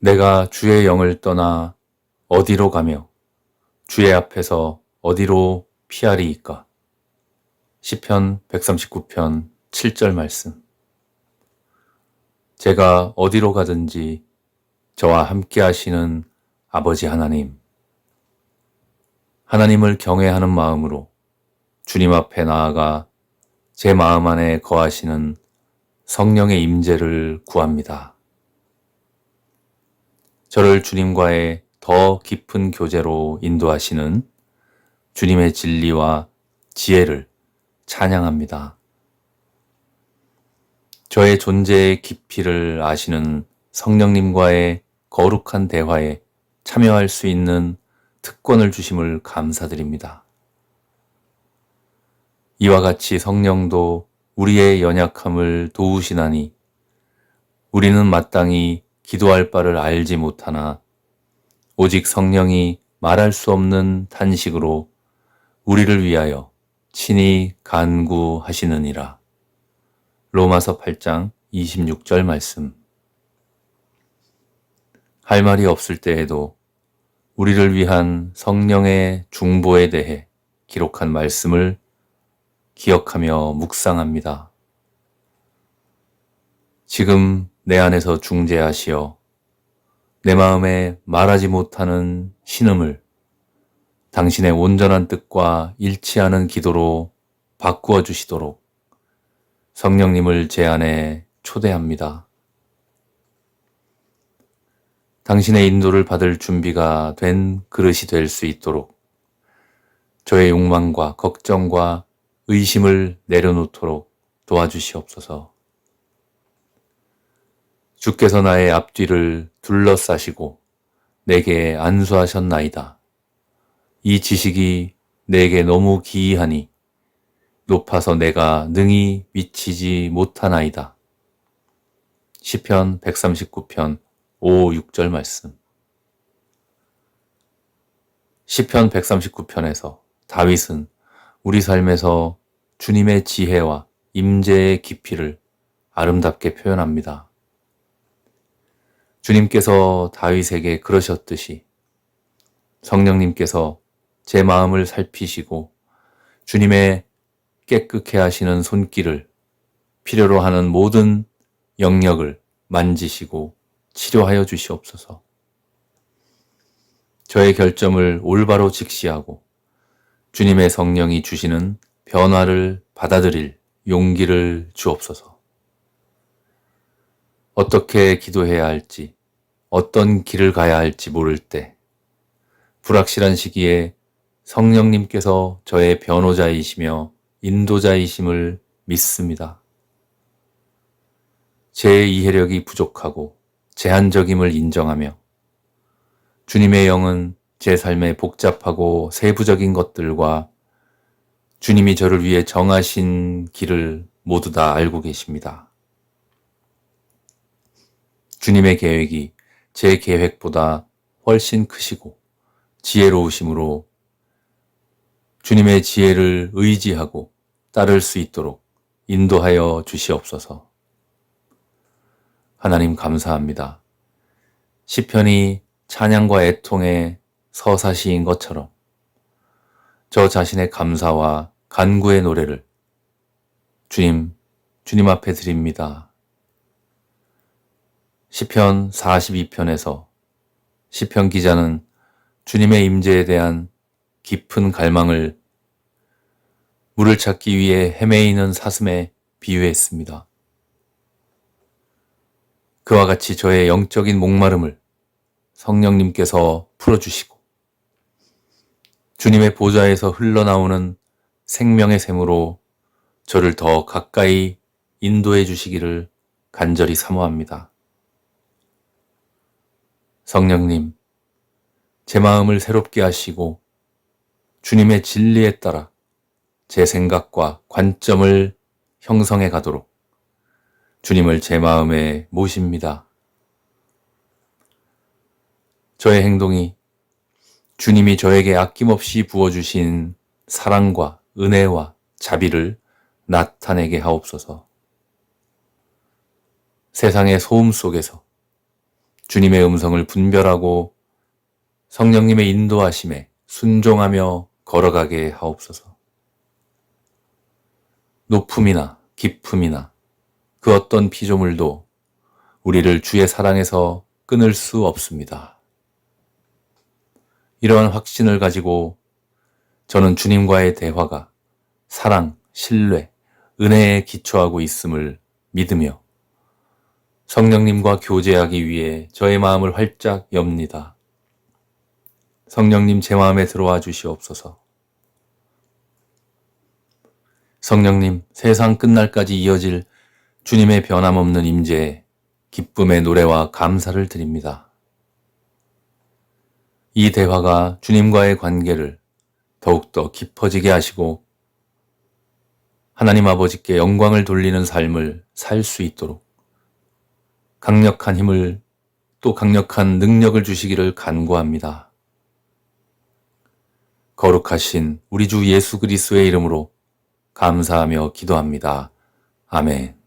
내가 주의 영을 떠나 어디로 가며 주의 앞에서 어디로 피하리이까? 시편 139편 7절 말씀. 제가 어디로 가든지 저와 함께 하시는 아버지 하나님. 하나님을 경외하는 마음으로 주님 앞에 나아가 제 마음 안에 거하시는 성령의 임재를 구합니다. 저를 주님과의 더 깊은 교제로 인도하시는 주님의 진리와 지혜를 찬양합니다. 저의 존재의 깊이를 아시는 성령님과의 거룩한 대화에 참여할 수 있는 특권을 주심을 감사드립니다. 이와 같이 성령도 우리의 연약함을 도우시나니 우리는 마땅히 기도할 바를 알지 못하나 오직 성령이 말할 수 없는 탄식으로 우리를 위하여 친히 간구하시느니라. 로마서 8장 26절 말씀. 할 말이 없을 때에도 우리를 위한 성령의 중보에 대해 기록한 말씀을 기억하며 묵상합니다. 지금 내 안에서 중재하시어 내 마음에 말하지 못하는 신음을 당신의 온전한 뜻과 일치하는 기도로 바꾸어 주시도록 성령님을 제 안에 초대합니다. 당신의 인도를 받을 준비가 된 그릇이 될 수 있도록 저의 욕망과 걱정과 의심을 내려놓도록 도와주시옵소서. 주께서 나의 앞뒤를 둘러싸시고 내게 안수하셨나이다. 이 지식이 내게 너무 기이하니 높아서 내가 능히 미치지 못하나이다. 시편 139편 5, 6절 말씀. 시편 139편에서 다윗은 우리 삶에서 주님의 지혜와 임재의 깊이를 아름답게 표현합니다. 주님께서 다윗에게 그러셨듯이 성령님께서 제 마음을 살피시고 주님의 깨끗해 하시는 손길을 필요로 하는 모든 영역을 만지시고 치료하여 주시옵소서. 저의 결점을 올바로 직시하고 주님의 성령이 주시는 변화를 받아들일 용기를 주옵소서. 어떻게 기도해야 할지, 어떤 길을 가야 할지 모를 때, 불확실한 시기에 성령님께서 저의 변호자이시며 인도자이심을 믿습니다. 제 이해력이 부족하고 제한적임을 인정하며 주님의 영은 제 삶의 복잡하고 세부적인 것들과 주님이 저를 위해 정하신 길을 모두 다 알고 계십니다. 주님의 계획이 제 계획보다 훨씬 크시고 지혜로우심으로 주님의 지혜를 의지하고 따를 수 있도록 인도하여 주시옵소서. 하나님 감사합니다. 시편이 찬양과 애통의 서사시인 것처럼 저 자신의 감사와 간구의 노래를 주님, 주님 앞에 드립니다. 시편 42편에서 시편 기자는 주님의 임재에 대한 깊은 갈망을 물을 찾기 위해 헤매이는 사슴에 비유했습니다. 그와 같이 저의 영적인 목마름을 성령님께서 풀어주시고 주님의 보좌에서 흘러나오는 생명의 샘으로 저를 더 가까이 인도해 주시기를 간절히 사모합니다. 성령님, 제 마음을 새롭게 하시고 주님의 진리에 따라 제 생각과 관점을 형성해 가도록 주님을 제 마음에 모십니다. 저의 행동이 주님이 저에게 아낌없이 부어주신 사랑과 은혜와 자비를 나타내게 하옵소서. 세상의 소음 속에서 주님의 음성을 분별하고 성령님의 인도하심에 순종하며 걸어가게 하옵소서. 높음이나 깊음이나 그 어떤 피조물도 우리를 주의 사랑에서 끊을 수 없습니다. 이러한 확신을 가지고 저는 주님과의 대화가 사랑, 신뢰, 은혜에 기초하고 있음을 믿으며 성령님과 교제하기 위해 저의 마음을 활짝 엽니다. 성령님 제 마음에 들어와 주시옵소서. 성령님 세상 끝날까지 이어질 주님의 변함없는 임재에 기쁨의 노래와 감사를 드립니다. 이 대화가 주님과의 관계를 더욱더 깊어지게 하시고 하나님 아버지께 영광을 돌리는 삶을 살 수 있도록 강력한 힘을 또 강력한 능력을 주시기를 간구합니다. 거룩하신 우리 주 예수 그리스도의 이름으로 감사하며 기도합니다. 아멘.